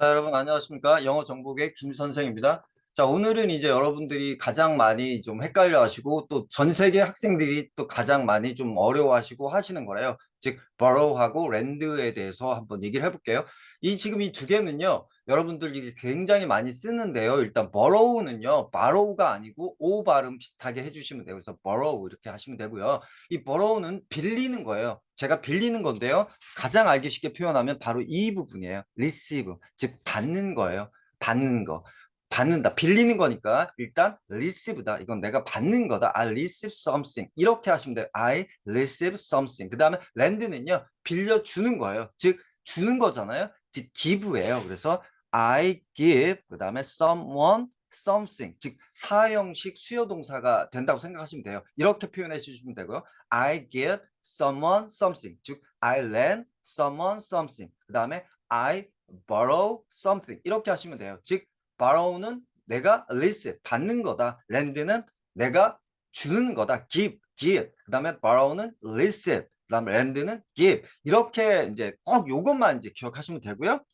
자, 여러분 안녕하십니까? 영어 정복의 김 선생입니다. 자, 오늘은 이제 여러분들이 가장 많이 좀 헷갈려 하시고 또 전 세계 학생들이 또 가장 많이 좀 어려워 하시고 하시는 거래요. 즉, borrow하고 lend에 대해서 한번 얘기를 해 볼게요. 이 지금 이 두 개는요. 여러분들이 굉장히 많이 쓰는데요. 일단 borrow는요. borrow가 아니고 o 발음 비슷하게 해주시면 돼요. 그래서 borrow 이렇게 하시면 되고요. 이 borrow는 빌리는 거예요. 제가 빌리는 건데요. 가장 알기 쉽게 표현하면 바로 이 부분이에요. receive, 즉 받는 거예요. 받는 거. 받는다. 빌리는 거니까 일단 receive다. 이건 내가 받는 거다. I receive something. 이렇게 하시면 돼요. I receive something. 그 다음에 lend는요. 빌려주는 거예요. 즉 주는 거잖아요. 즉 give예요. 그래서 I give 그 다음에 someone something 즉 사형식 수요 동사가 된다고 생각하시면 돼요. 이렇게 표현해 주시면 되고요. I give someone something 즉 I lend someone something 그 다음에 I borrow something 이렇게 하시면 돼요. 즉 borrow는 내가 receive 받는 거다. lend는 내가 주는 거다. give give 그 다음에 borrow는 receive 그 다음에 lend는 give 이렇게 이제 꼭 요것만 이제 기억하시면 되고요.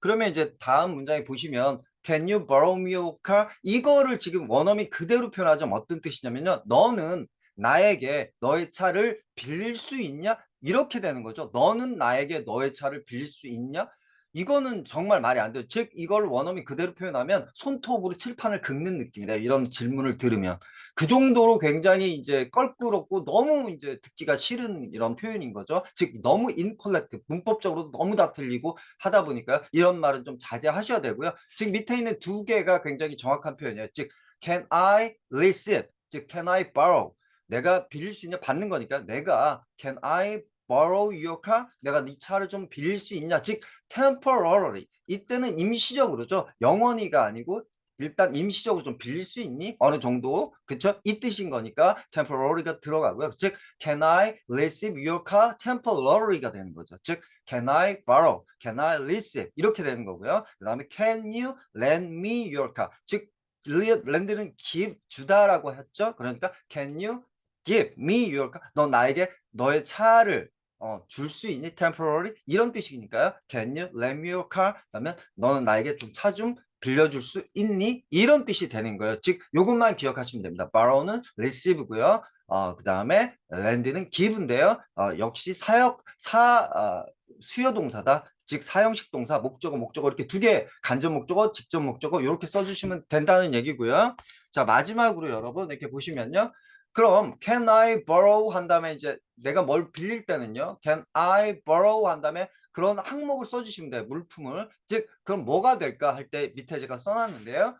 그러면 이제 다음 문장에 보시면 Can you borrow me your car? 이거를 지금 원어민 그대로 표현하자면 어떤 뜻이냐면요. 너는 나에게 너의 차를 빌릴 수 있냐? 이렇게 되는 거죠. 너는 나에게 너의 차를 빌릴 수 있냐? 이거는 정말 말이 안 돼요. 즉 이걸 원어민 그대로 표현하면 손톱으로 칠판을 긁는 느낌이래요. 이런 질문을 들으면 그 정도로 굉장히 이제 껄끄럽고 너무 이제 듣기가 싫은 이런 표현인 거죠. 즉 너무 인콜렉트 문법적으로 너무 다 틀리고 하다 보니까 이런 말은 좀 자제하셔야 되고요. 즉 밑에 있는 두 개가 굉장히 정확한 표현이에요. 즉 can I receive 즉 can I borrow 내가 빌릴 수 있냐 받는 거니까 내가 can I borrow your car 내가 네 차를 좀 빌릴 수 있냐 즉 temporarily 이때는 임시적으로죠 영원히가 아니고 일단 임시적으로 좀 빌릴 수 있니 어느 정도 그쵸 이 뜻인 거니까 temporary가 들어가고요 즉 can I receive your car temporary가 되는 거죠 즉 can I borrow can I receive 이렇게 되는 거고요 그 다음에 can you lend me your car 즉 렌드는 give 주다라고 했죠 그러니까 can you give me your car 너 나에게 너의 차를 어, 줄 수 있니? temporary 이런 뜻이니까요. Can you lend me your car? 그러면 너는 나에게 좀 차 좀 빌려줄 수 있니? 이런 뜻이 되는 거예요. 즉 이것만 기억하시면 됩니다. borrow는 receive고요. 어, 그 다음에 lend는 give인데요. 어, 역시 사역 사 어, 수요 동사다. 즉 사형식 동사 목적어 목적어 이렇게 두 개 간접 목적어 직접 목적어 이렇게 써주시면 된다는 얘기고요. 자 마지막으로 여러분 이렇게 보시면요. 그럼 can I borrow 한 다음에 이제 내가 뭘 빌릴 때는요. can I borrow 한 다음에 그런 항목을 써주시면 돼요. 물품을. 즉 그럼 뭐가 될까 할 때 밑에 제가 써놨는데요.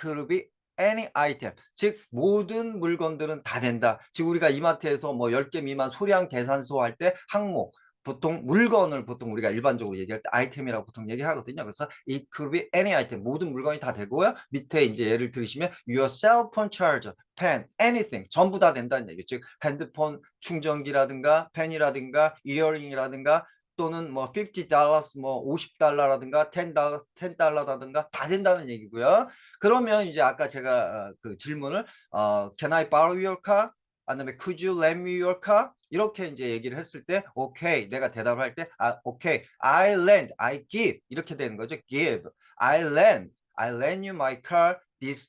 Could be any item. 즉 모든 물건들은 다 된다. 즉 우리가 이마트에서 뭐 10개 미만 소량 계산소 할 때 항목 보통 물건을 보통 우리가 일반적으로 얘기할 때 아이템이라고 보통 얘기하거든요. 그래서 it could be any item. 모든 물건이 다 되고요. 밑에 이제 예를 들으시면 your cell phone charger, pen, anything 전부 다 된다는 얘기죠. 즉 핸드폰 충전기라든가 펜이라든가 이어링이라든가 또는 뭐 50달러, 뭐 50달러라든가 10달러, 10달러라든가 다 된다는 얘기고요. 그러면 이제 아까 제가 어, 그 질문을 어, can I borrow your car? 아니면 could you lend me your car? 이렇게 이제 얘기를 했을 때 오케이 내가 대답할 때 아, 오케이 I lend, I give 이렇게 되는 거죠. give. I lend, I lend you my car this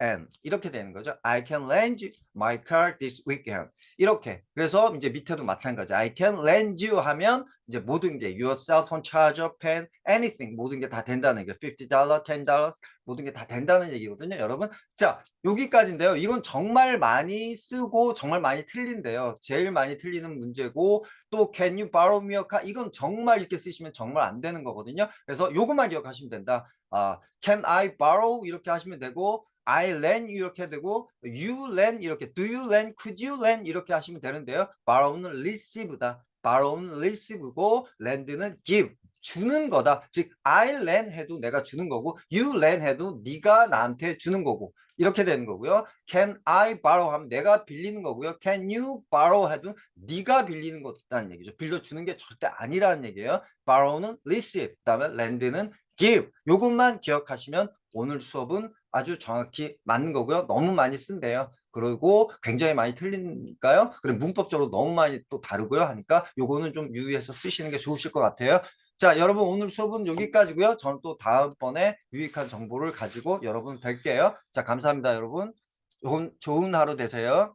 weekend 이렇게 되는 거죠. I can lend my car this weekend 이렇게 그래서 이제 밑에도 마찬가지 I can lend you 하면 이제 모든 게 your cell phone charger, pen, anything 모든 게 다 된다는 게 $50, $10 모든 게 다 된다는 얘기거든요. 여러분 자 여기까지인데요. 이건 정말 많이 쓰고 정말 많이 틀린데요. 제일 많이 틀리는 문제고 또 can you borrow me a car 이건 정말 이렇게 쓰시면 정말 안 되는 거거든요. 그래서 요것만 기억하시면 된다. 아, can I borrow 이렇게 하시면 되고 I lend 이렇게 되고 you lend 이렇게 do you lend could you lend 이렇게 하시면 되는데요. borrow는 receive다. borrow는 receive고 lend는 give 주는 거다. 즉 I lend 해도 내가 주는 거고 you lend 해도 네가 나한테 주는 거고 이렇게 되는 거고요. Can I borrow 하면 내가 빌리는 거고요. Can you borrow 해도 네가 빌리는 거다는 얘기죠. 빌려주는 게 절대 아니라는 얘기예요. borrow는 receive, 그다음에 lend는 give. 요것만 기억하시면 오늘 수업은 아주 정확히 맞는 거고요. 너무 많이 쓴대요. 그리고 굉장히 많이 틀리니까요. 그리고 문법적으로 너무 많이 또 다르고요. 하니까 요거는 좀 유의해서 쓰시는 게 좋으실 것 같아요. 자, 여러분 오늘 수업은 여기까지고요. 저는 또 다음번에 유익한 정보를 가지고 여러분 뵐게요. 자, 감사합니다, 여러분. 좋은, 하루 되세요.